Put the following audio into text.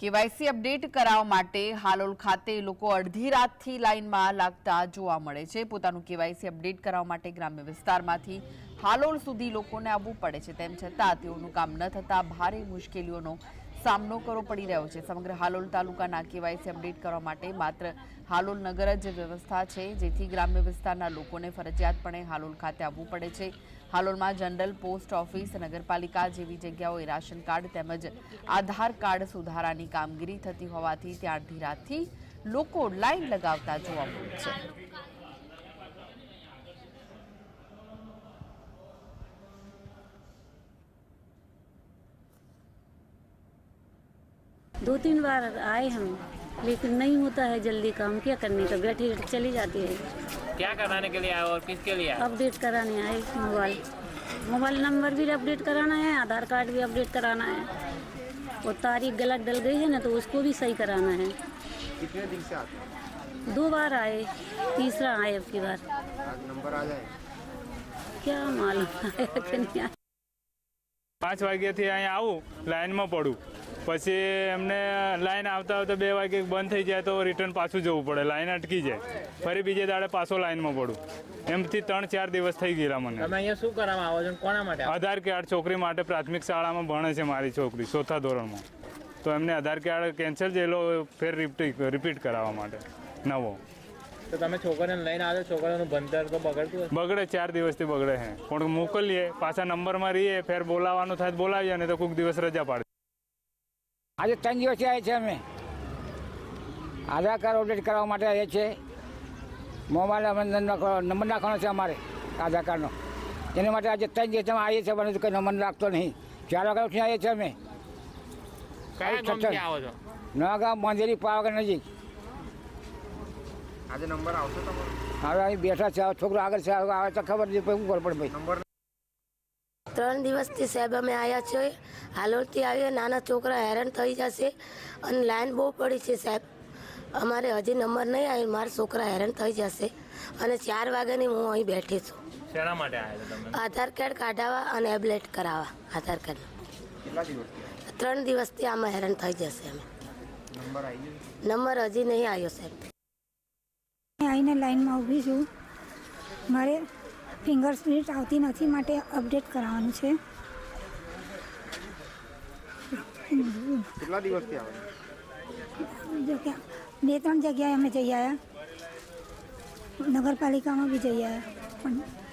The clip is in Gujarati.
કેવાયસી અપડેટ કરાવવા માટે હાલોલ ખાતે લોકો અડધી રાતથી લાઇનમાં લાગતા જોવા મળે છે. પોતાનું કેવાયસી અપડેટ કરાવવા માટે ગ્રામ્ય વિસ્તારમાંથી હાલોલ સુધી લોકોને આવવું પડે છે. તેમ છતાં તેઓનું કામ ન થતાં ભારે મુશ્કેલીઓનો સામનો કરવો પડી રહ્યો છે. સમગ્ર હાલોલ તાલુકાના કેવાયસી અપડેટ કરવા માટે માત્ર હાલોલ નગર જ વ્યવસ્થા છે, જેથી ગ્રામ્ય વિસ્તારના લોકોને ફરજિયાતપણે હાલોલ ખાતે આવવું પડે છે. હાલોલમાં જનરલ પોસ્ટ ઓફિસ, નગરપાલિકા જેવી જગ્યાઓએ રાશન કાર્ડ તેમજ આધાર કાર્ડ સુધારાની કામગીરી થતી હોવાથી ત્યાં રાતથી લોકો લાઈન લગાવતા જોવા મળે છે. दो तीन बार आए हम लेकिन नहीं होता है जल्दी काम क्या करने का बैठी चली जाती है क्या कराने के लिए आए और किसके लिए आए अपडेट कराने आए मोबाइल मोबाइल नंबर भी अपडेट कराना है आधार कार्ड भी अपडेट कराना है और तारीख गलत डल गई है ना तो उसको भी सही कराना है कितने दिन से आते हैं दो बार आए तीसरा आए अब की बार आज नंबर आ जाए क्या मालूम आया कि नहीं आया પાંચ વાગ્યાથી અહીંયા આવું લાઇનમાં પડું પછી એમને લાઈન આવતા આવતા બે વાગે બંધ થઈ જાય તો રિટર્ન પાછું જવું પડે. લાઈન અટકી જાય. ફરી બીજે દાડે પાછો લાઈનમાં પડું. એમથી ત્રણ ચાર દિવસ થઈ ગયેલા મને. તમે અહીંયા શું કરવામાં આવો છો કોના માટે આધાર કાર્ડ છોકરી માટે પ્રાથમિક શાળામાં ભણે છે મારી છોકરી ચોથા ધોરણમાં. તો એમને આધાર કાર્ડ કેન્સલ જેલો ફેર રિપીટ કરાવવા માટે. નવો. તો તમે છોકરાને લઈને આવો છોકરાનું ભણતર તો બગડતું બગડે ચાર દિવસથી બગડે છે પણ મોકલીએ પાછા નંબરમાં રહીએ ફેર બોલાવવાનું થાય તો બોલાવીએ અને તો કોઈક દિવસ રજા પાડે આજે ત્રણ દિવસથી આવ્યા છે અમે. આધાર કાર્ડ અપડેટ કરવા માટે આવ્યા છે મોબાઈલ અમે નંબર નંબર નાખવાનો છે અમારે આધાર કાર્ડનો. એના માટે આજે ત્રણ દિવસ અમે આવીએ છીએ પરંતુ કંઈ નંબર નાખતો નહીં. ચાર વાગ્યા ઉઠીને આવીએ છીએ અમે. નવા ગામ મંદિરી પાવાગઢ નજીક. આજે નંબર આવશે તમારો? હવે અહીં બેઠા છે છોકરો આગળ છે આવે તો ખબર નથી ઉપર પડે ભાઈ? નંબર ત્રણ દિવસથી સાહેબ અમે આવ્યા છીએ હાલોલથી આવીએ નાના છોકરા હેરાન થઈ જશે અને લાઈન બહુ પડી છે સાહેબ. અમારે હજી નંબર નહીં આવ્યો મારા છોકરા હેરાન થઈ જશે. અને ચાર વાગ્યાની હું અહીં બેઠી છું. શેના માટે આવ્યા છો તમે? આધાર કાર્ડ કાઢાવા અને એબલેટ કરાવવા આધાર કાર્ડ. ત્રણ દિવસથી આમાં હેરાન થઈ જશે અમે. નંબર નંબર હજી નહીં આવ્યો સાહેબ. આવીને લાઈનમાં ઊભી છું. મારે ફિંગરપ્રિન્ટ આવતી નથી માટે અપડેટ કરાવવાનું છે. કેટલા દિવસથી આવે? બે ત્રણ જગ્યાએ અમે જઈ આવ્યા. નગરપાલિકામાં બી જઈ આવ્યા. પણ